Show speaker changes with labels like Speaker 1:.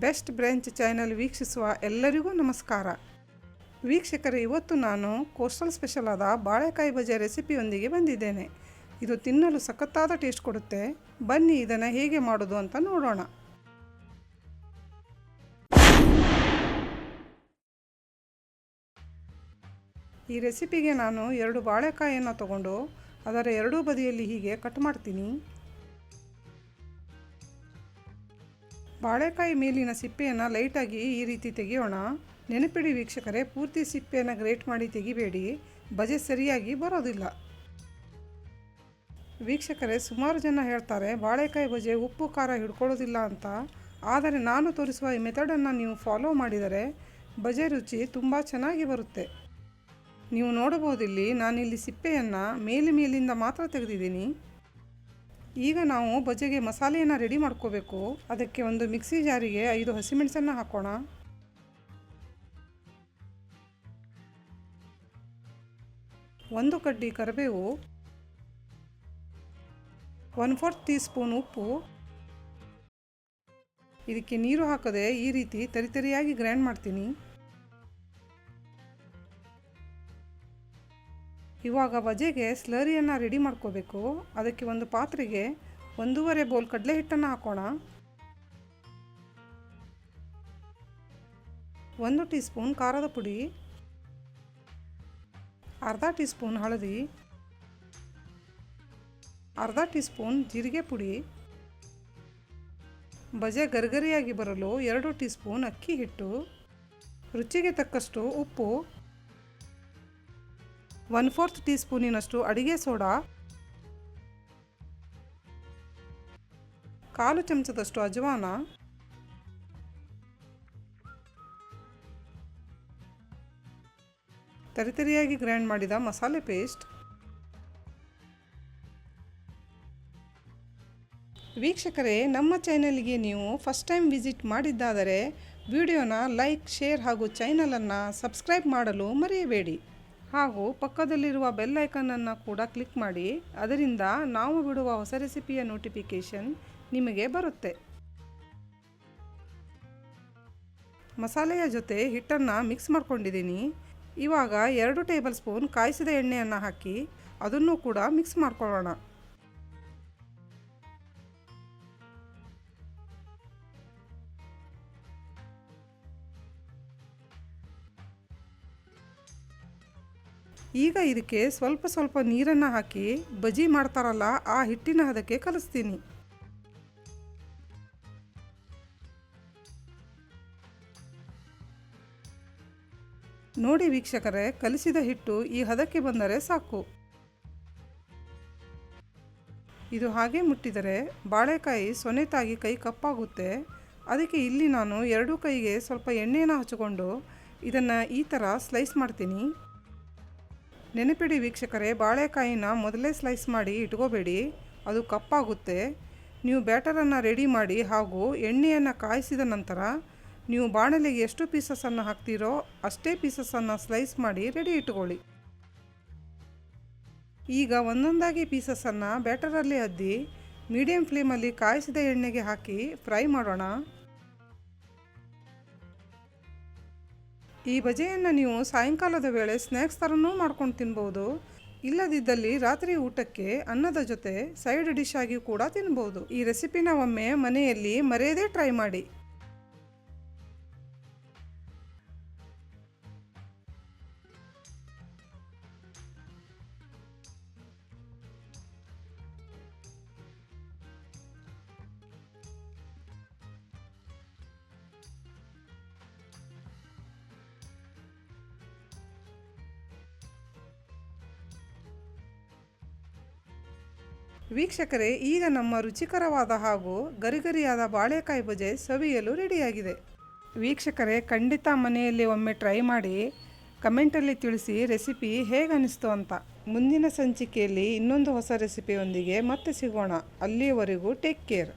Speaker 1: Best branch channel ವೀಕ್ಷಿಸುವ ಎಲ್ಲರಿಗೂ ನಮಸ್ಕಾರ. ವೀಕ್ಷಕರು, ಇವತ್ತು ನಾನು ಕೋಸ್ಟಲ್ ಸ್ಪೆಷಲ್ ಆದ ಬಾಳೆಕಾಯಿ ಬಜೆ ರೆಸಿಪಿಯೊಂದಿಗೆ ಬಂದಿದ್ದೇನೆ. ಇದು ತಿನ್ನಲು ಸಖತ್ತಾದ ಟೇಸ್ಟ್ ಕೊಡುತ್ತೆ. ಬನ್ನಿ, ಇದನ್ನು ಹೇಗೆ ಮಾಡೋದು ಅಂತ ನೋಡೋಣ. ಈ ರೆಸಿಪಿಗೆ ನಾನು ಎರಡು ಬಾಳೆಕಾಯಿಯನ್ನು ತಗೊಂಡು, ಅದರ ಎರಡೂ ಬದಿಯಲ್ಲಿ ಹೀಗೆ ಕಟ್ ಮಾಡ್ತೀನಿ. ಬಾಳೆಕಾಯಿ ಮೇಲಿನ ಸಿಪ್ಪೆಯನ್ನು ಲೈಟಾಗಿ ಈ ರೀತಿ ತೆಗೆಯೋಣ. ನೆನಪಿಡಿ ವೀಕ್ಷಕರೇ, ಪೂರ್ತಿ ಸಿಪ್ಪೆಯನ್ನು ಗ್ರೇಟ್ ಮಾಡಿ ತೆಗಿಬೇಡಿ. ಬಜೆ ಸರಿಯಾಗಿ ಬರೋದಿಲ್ಲ. ವೀಕ್ಷಕರೇ, ಸುಮಾರು ಜನ ಹೇಳ್ತಾರೆ, ಬಾಳೆಕಾಯಿ ಬಜೆ ಉಪ್ಪು, ಖಾರ ಹಿಡ್ಕೊಳ್ಳೋದಿಲ್ಲ ಅಂತ. ಆದರೆ ನಾನು ತೋರಿಸುವ ಈ ಮೆಥಡನ್ನು ನೀವು ಫಾಲೋ ಮಾಡಿದರೆ ಬಜೆ ರುಚಿ ತುಂಬ ಚೆನ್ನಾಗಿ ಬರುತ್ತೆ. ನೀವು ನೋಡಬಹುದಿಲ್ಲಿ ನಾನಿಲ್ಲಿ ಸಿಪ್ಪೆಯನ್ನು ಮೇಲೆ ಮೇಲಿಂದ ಮಾತ್ರ ತೆಗೆದಿದ್ದೀನಿ. ಈಗ ನಾವು ಬಜೆಗೆ ಮಸಾಲೆಯನ್ನು ರೆಡಿ ಮಾಡ್ಕೋಬೇಕು. ಅದಕ್ಕೆ ಒಂದು ಮಿಕ್ಸಿ ಜಾರಿಗೆ ಐದು ಹಸಿಮೆಣಸನ್ನು ಹಾಕೋಣ. ಒಂದು ಕಡ್ಡಿ ಕರಿಬೇವು. ಒನ್ ಫೋರ್ತ್ ಟೀ ಸ್ಪೂನ್ ಉಪ್ಪು. ಇದಕ್ಕೆ ನೀರು ಹಾಕದೆ ಈ ರೀತಿ ತರಿತರಿಯಾಗಿ ಗ್ರೈಂಡ್ ಮಾಡ್ತೀನಿ. ಇವಾಗ ಬಜೆಗೆ ಸ್ಲರಿಯನ್ನು ರೆಡಿ ಮಾಡ್ಕೋಬೇಕು. ಅದಕ್ಕೆ ಒಂದು ಪಾತ್ರೆಗೆ ಒಂದೂವರೆ ಬೋಲ್ ಕಡಲೆ ಹಿಟ್ಟನ್ನು ಹಾಕೋಣ. ಒಂದು ಟೀ ಸ್ಪೂನ್ ಖಾರದ ಪುಡಿ. ಅರ್ಧ ಟೀ ಸ್ಪೂನ್ ಹಳದಿ. ಅರ್ಧ ಟೀ ಸ್ಪೂನ್ ಜೀರಿಗೆ ಪುಡಿ. ಬಜೆ ಗರಿಗರಿಯಾಗಿ ಬರಲು ಎರಡು ಟೀ ಸ್ಪೂನ್ ಅಕ್ಕಿ ಹಿಟ್ಟು. ರುಚಿಗೆ ತಕ್ಕಷ್ಟು ಉಪ್ಪು. ಒನ್ ಫೋರ್ತ್ ಟೀ ಸ್ಪೂನಿನಷ್ಟು ಅಡುಗೆ ಸೋಡಾ, ಕಾಲು ಚಮಚದಷ್ಟು ಅಜವಾನ ತರಿತರಿಯಾಗಿ ಗ್ರೈಂಡ್ ಮಾಡಿದ ಮಸಾಲೆ ಪೇಸ್ಟ್, ವೀಕ್ಷಕರೇ, ನಮ್ಮ ಚಾನೆಲ್ಗೆ ನೀವು ಫಸ್ಟ್ ಟೈಮ್ ವಿಸಿಟ್ ಮಾಡಿದ್ದಾದರೆ, ವಿಡಿಯೋನ ಲೈಕ್, ಶೇರ್ ಹಾಗೂ ಚಾನಲನ್ನು ಸಬ್ಸ್ಕ್ರೈಬ್ ಮಾಡಲು ಮರೆಯಬೇಡಿ. ಹಾಗೂ ಪಕ್ಕದಲ್ಲಿರುವ ಬೆಲ್ ಐಕನನ್ನು ಕೂಡ ಕ್ಲಿಕ್ ಮಾಡಿ, ಅದರಿಂದ ನಾವು ಬಿಡುವ ಹೊಸ ರೆಸಿಪಿಯ ನೋಟಿಫಿಕೇಷನ್ ನಿಮಗೆ ಬರುತ್ತೆ. ಮಸಾಲೆಯ ಜೊತೆ ಹಿಟ್ಟನ್ನು ಮಿಕ್ಸ್ ಮಾಡ್ಕೊಂಡಿದ್ದೀನಿ. ಇವಾಗ ಎರಡು ಟೇಬಲ್ ಸ್ಪೂನ್ ಕಾಯಿಸಿದ ಎಣ್ಣೆಯನ್ನು ಹಾಕಿ, ಅದನ್ನು ಕೂಡ ಮಿಕ್ಸ್ ಮಾಡ್ಕೊಳ್ಳೋಣ. ಈಗ ಇದಕ್ಕೆ ಸ್ವಲ್ಪ ಸ್ವಲ್ಪ ನೀರನ್ನು ಹಾಕಿ ಬಜಿ ಮಾಡ್ತಾರಲ್ಲ, ಆ ಹಿಟ್ಟಿನ ಹದಕ್ಕೆ ಕಲಿಸ್ತೀನಿ. ನೋಡಿ ವೀಕ್ಷಕರೇ, ಕಲಿಸಿದ ಹಿಟ್ಟು ಈ ಹದಕ್ಕೆ ಬಂದರೆ ಸಾಕು. ಇದು ಹಾಗೆ ಮುಟ್ಟಿದರೆ ಬಾಳೆಕಾಯಿ ಸೊನೆತಾಗಿ ಕೈ ಕಪ್ಪಾಗುತ್ತೆ. ಅದಕ್ಕೆ ಇಲ್ಲಿ ನಾನು ಎರಡೂ ಕೈಗೆ ಸ್ವಲ್ಪ ಎಣ್ಣೆಯನ್ನು ಹಚ್ಚಿಕೊಂಡು ಇದನ್ನು ಈ ಥರ ಸ್ಲೈಸ್ ಮಾಡ್ತೀನಿ. ನೆನಪಿಡಿ ವೀಕ್ಷಕರೇ, ಬಾಳೆಕಾಯಿನ ಮೊದಲೇ ಸ್ಲೈಸ್ ಮಾಡಿ ಇಟ್ಕೋಬೇಡಿ. ಅದು ಕಪ್ಪಾಗುತ್ತೆ. ನೀವು ಬ್ಯಾಟರನ್ನು ರೆಡಿ ಮಾಡಿ ಹಾಗೂ ಎಣ್ಣೆಯನ್ನು ಕಾಯಿಸಿದ ನಂತರ ನೀವು ಬಾಣಲೆಗೆ ಎಷ್ಟು ಪೀಸಸನ್ನು ಹಾಕ್ತೀರೋ ಅಷ್ಟೇ ಪೀಸಸನ್ನು ಸ್ಲೈಸ್ ಮಾಡಿ ರೆಡಿ ಇಟ್ಕೊಳ್ಳಿ. ಈಗ ಒಂದೊಂದಾಗಿ ಪೀಸಸನ್ನು ಬ್ಯಾಟರಲ್ಲಿ ಅದ್ದಿ, ಮೀಡಿಯಂ ಫ್ಲೇಮಲ್ಲಿ ಕಾಯಿಸಿದ ಎಣ್ಣೆಗೆ ಹಾಕಿ ಫ್ರೈ ಮಾಡೋಣ. ಈ ಬಜೆಯನ್ನು ನೀವು ಸಾಯಂಕಾಲದ ವೇಳೆ ಸ್ನ್ಯಾಕ್ಸ್ ಥರನೂ ಮಾಡ್ಕೊಂಡು ತಿನ್ಬೋದು. ಇಲ್ಲದಿದ್ದಲ್ಲಿ ರಾತ್ರಿ ಊಟಕ್ಕೆ ಅನ್ನದ ಜೊತೆ ಸೈಡ್ ಡಿಶ್ ಆಗಿ ಕೂಡ ತಿನ್ಬೋದು. ಈ ರೆಸಿಪಿನ ಒಮ್ಮೆ ಮನೆಯಲ್ಲಿ ಮರೆಯದೇ ಟ್ರೈ ಮಾಡಿ. ವೀಕ್ಷಕರೇ, ಈಗ ನಮ್ಮ ರುಚಿಕರವಾದ ಹಾಗೂ ಗರಿಗರಿಯಾದ ಬಾಳೆಕಾಯಿ ಬಜೆ ಸವಿಯಲು ರೆಡಿಯಾಗಿದೆ. ವೀಕ್ಷಕರೇ, ಖಂಡಿತ ಮನೆಯಲ್ಲಿ ಒಮ್ಮೆ ಟ್ರೈ ಮಾಡಿ ಕಮೆಂಟಲ್ಲಿ ತಿಳಿಸಿ ರೆಸಿಪಿ ಹೇಗೆ ಅನಿಸ್ತು ಅಂತ. ಮುಂದಿನ ಸಂಚಿಕೆಯಲ್ಲಿ ಇನ್ನೊಂದು ಹೊಸ ರೆಸಿಪಿಯೊಂದಿಗೆ ಮತ್ತೆ ಸಿಗೋಣ. ಅಲ್ಲಿಯವರೆಗೂ ಟೇಕ್ ಕೇರ್.